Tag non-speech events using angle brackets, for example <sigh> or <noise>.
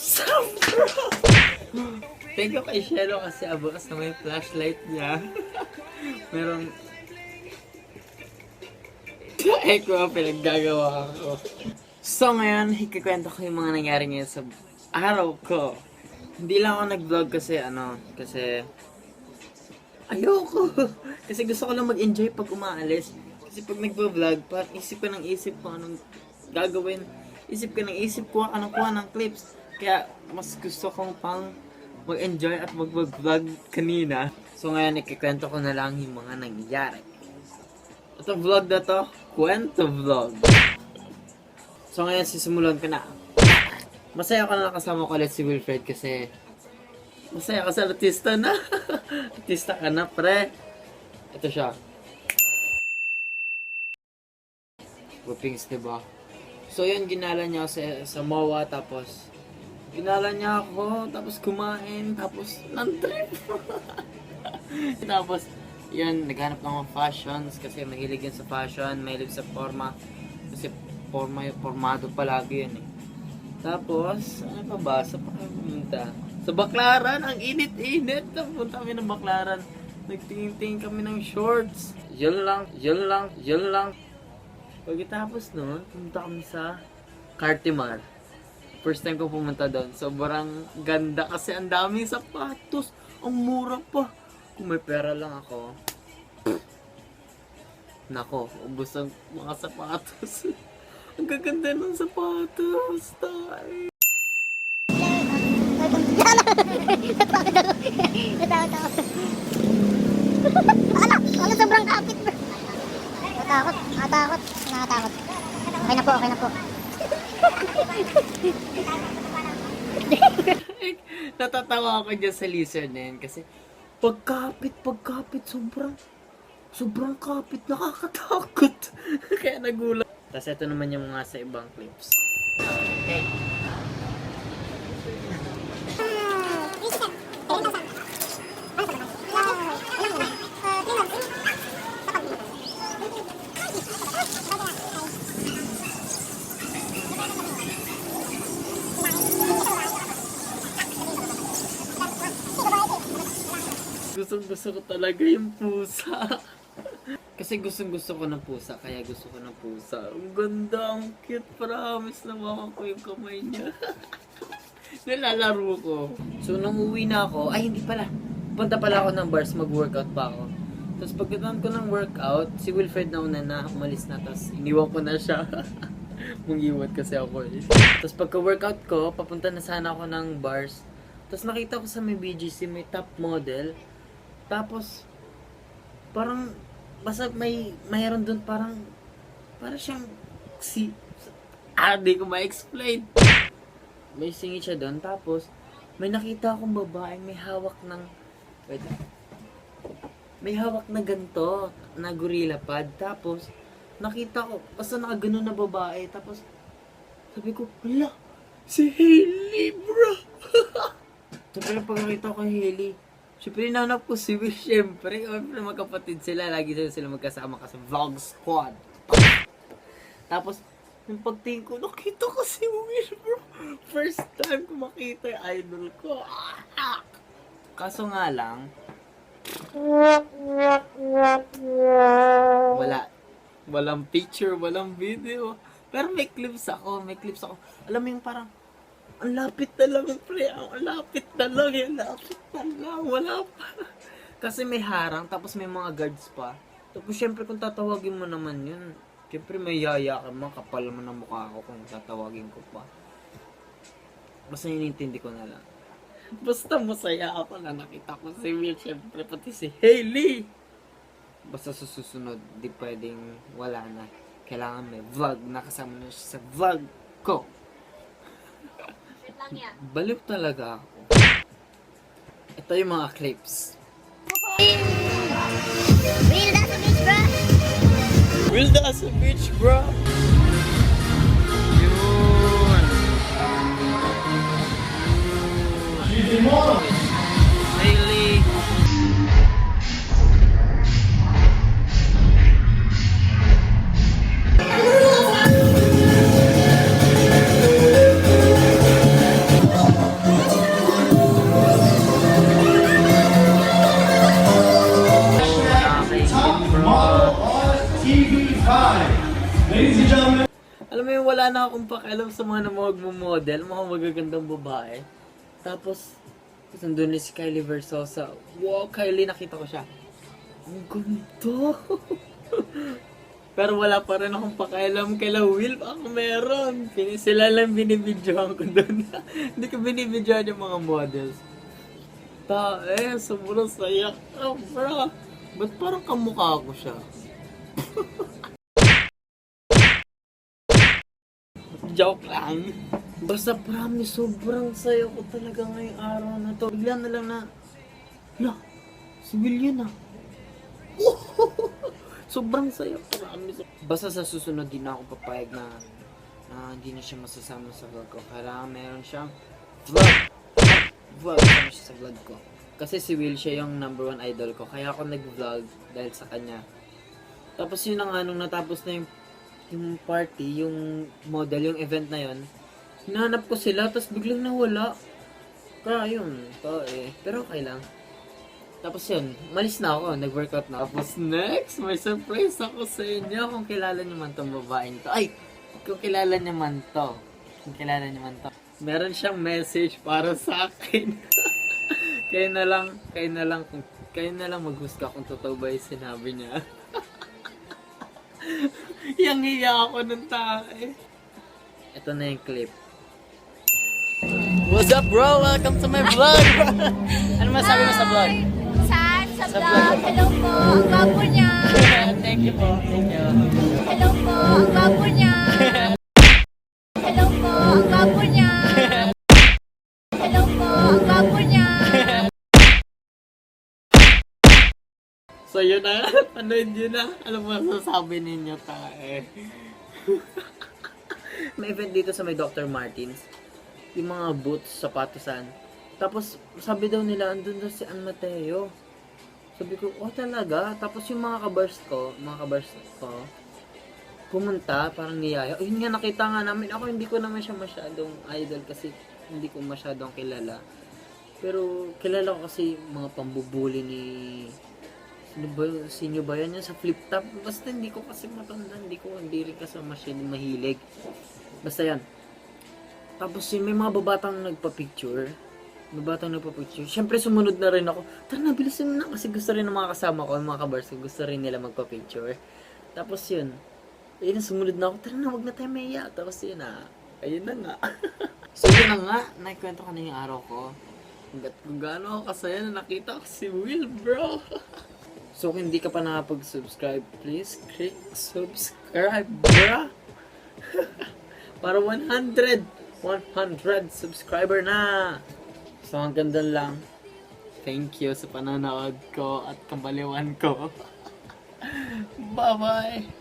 Sobra! Thank you kay Shelo kasi abukas na may flashlight niya. <laughs> Merong... Eh ko pinaggagawa ko. So ngayon, ikikwento ko yung mga nangyari ngayon sa araw ko. Hindi lang ako nag-vlog kasi ano, kasi ayoko. <laughs> kasi gusto ko lang mag-enjoy pag umaalis. Kasi pag nag-vlog, parang isip ko ng isip ko anong gagawin. Isip ko ng isip ko anong kuha ng clips. Kaya mas gusto kong pang mag-enjoy at mag-vlog kanina. So ngayon, ikikwento ko na lang yung mga nangyari. Itong vlog na to, kwento vlog. So ngayon, sisimulan ko na. Masaya ko na nakasama ko ulit si Wilfred kasi masaya kasi artista na. <laughs> artista ka na, pre. Ito siya. Whoopings, diba? So yun, ginala niya sa, sa MOA, tapos ginala niya ako, tapos kumain, tapos nan-trip. <laughs> tapos, yan, naghanap ako fashions kasi mahilig yan sa fashion, mahilig sa forma. Kasi forma, formado palagi yan eh. Tapos, ano pa ba? Sa pa? Sa Baklaran, ang init-init. Napunta kami ng Baklaran. Nagtingin-tingin kami ng shorts. Yun lang, yun lang, yun lang. Pagkatapos nun, pumunta kami sa Cartimar. First time ko pumunta doon. Sobrang ganda kasi ang daming sapatos. Ang mura pa. Kung may pera lang ako. Nako, ubos ang mga sapatos. <laughs> ang gaganda ng sapatos. Tay. Natakot ako. Natakot ako. Ala, ala sobrang kapit. Natakot, natakot, nakatakot. Okay na po, okay na po. <laughs> Natatawa ako dyan sa lizard na kasi pagkapit, pagkapit, sobrang, sobrang kapit, nakakatakot. <laughs> Kaya nagulat. Tapos ito naman yung mga sa ibang clips. Gustong gusto ko talaga yung pusa. <laughs> Kasi gustong gusto ko ng pusa, kaya gusto ko ng pusa. Ang ganda, ang cute, promise na mama ko yung kamay niya. <laughs> Nalalaro ko. So, nung uwi na ako, ay hindi pala. Punta pala ako ng bars, mag-workout pa ako. Tapos pagkatapos ko ng workout, si Wilfred na una na, umalis na, tapos iniwan ko na siya. <laughs> Mungiwan kasi ako eh. Tapos pagka-workout ko, papunta na sana ako ng bars. Tapos nakita ko sa may BGC, may top model. Tapos, parang, basta may, mayroon doon parang, parang siyang, si, ah, di ko ma-explain. May singit siya doon, tapos, may nakita akong babae, may hawak ng, wait, may hawak na ganto, na gorilla pad, tapos, nakita ko, basta nakaganon na babae, tapos, sabi ko, hala, si Hailey, bro! <laughs> Siyempre, pag nakita ko Hailey, Siyempre, nanap ko si Will, siyempre. Siyempre, magkapatid sila. Lagi sila, sila magkasama kasi vlog squad. Tapos, yung pagtingin ko, nakita ko si Will, bro. First time ko makita yung idol ko. Kaso nga lang, wala. Walang picture, walang video. Pero may clips ako, may clips ako. Alam mo yung parang, ang lapit na lang, pre. Ang lapit na lang, yung lapit na lang. Wala pa. Kasi may harang, tapos may mga guards pa. Tapos syempre kung tatawagin mo naman yun, syempre may yaya ka mo, kapal mo ng mukha ko kung tatawagin ko pa. Basta inintindi ko na lang. Basta masaya ako na nakita ko si Will, syempre pati si Hailey. Basta sa susunod, di pwedeng wala na. Kailangan may vlog, nakasama na siya sa vlog ko. Baliw talaga ako. Ito yung mga clips. Real that's a bitch bro. Will the sa beach, bro? Wala na akong pakialam sa mga namawag mo model, mga magagandang babae. Tapos, nandun ni si Kylie Versosa. Wow, Kylie, nakita ko siya. Ang ganda! <laughs> Pero wala pa rin akong pakialam kay La Will. Ako meron. Sila lang binibidyohan ko doon. <laughs> Hindi ko binibidyohan yung mga models. Ta, eh, sobrang saya. Oh, bro. Ba't parang kamukha ko siya? <laughs> Joke lang. Basta promise, sobrang saya ko talaga ngayong araw na to. Bigla na lang na, na, si William na. sobrang saya, promise. Basta sa susunod, di na ako papayag na, na hindi na siya masasama sa vlog ko. Kailangan meron siyang vlog. Vlog siya sa vlog ko. Kasi si Will, siya yung number one idol ko. Kaya ako nag-vlog dahil sa kanya. Tapos yun na nga, nung natapos na yung yung party, yung model, yung event na yon hinahanap ko sila, tapos biglang nawala. Kaya yun, to eh. Pero okay lang. Tapos yun, malis na ako, nag-workout na. Tapos next, may surprise ako sa inyo kung kilala niyo man tong babaeng to. Ay, kung kilala niyo man to. Kung kilala niyo man to. Meron siyang message para sa akin. <laughs> kayo na lang, kayo na lang, kayo na lang maghusga kung totoo ba yung sinabi niya. <laughs> <laughs> Yang hiya ako ng tae. Ito na yung clip. What's up bro? Welcome to my vlog! <laughs> ano masabi mo sa vlog? Saan? Sa Sa vlog. vlog. Hello po. Ang gwapo niya. <laughs> Thank you po. Thank you. Hello po. Ang gwapo niya. Hello po. Ang gwapo niya. Hello po. Ang gwapo niya. So yun na, panood yun na. Ano masasabi ninyo tae? <laughs> may event dito sa may Dr. Martins. Yung mga boots, sapatosan. Tapos, sabi daw nila, andun daw si Ann Mateo. Sabi ko, oh talaga? Tapos yung mga kabars ko, mga kabars ko, pumunta, parang niyaya. Oh, yun nga, nakita nga namin. Ako hindi ko naman siya masyadong idol kasi hindi ko masyadong kilala. Pero kilala ko kasi mga pambubuli ni Sino ba, sino ba yan? Yan sa flip top. Basta hindi ko kasi matanda. Hindi ko, hindi rin kasi masyadong mahilig. Basta yan. Tapos yun, may mga babatang nagpa-picture. Babatang nagpa-picture. Siyempre sumunod na rin ako. Tara na, bilisin mo na. Kasi gusto rin ng mga kasama ko, ng mga kabars ko. Gusto rin nila magpa-picture. Tapos yun. Ayun, sumunod na ako. Tara na, wag na tayo maiya. Tapos yun na. Ayun na nga. <laughs> so yun na nga. Nakikwento ko na yung araw ko. Hanggat kung gaano ako kasaya na nakita ko si Will, bro. <laughs> So, kung hindi ka pa nakapag-subscribe, please click subscribe, bruh. <laughs> Para 100, 100 subscriber na. So, hanggang doon lang. Thank you sa panonood ko at kabaliwan ko. <laughs> Bye-bye!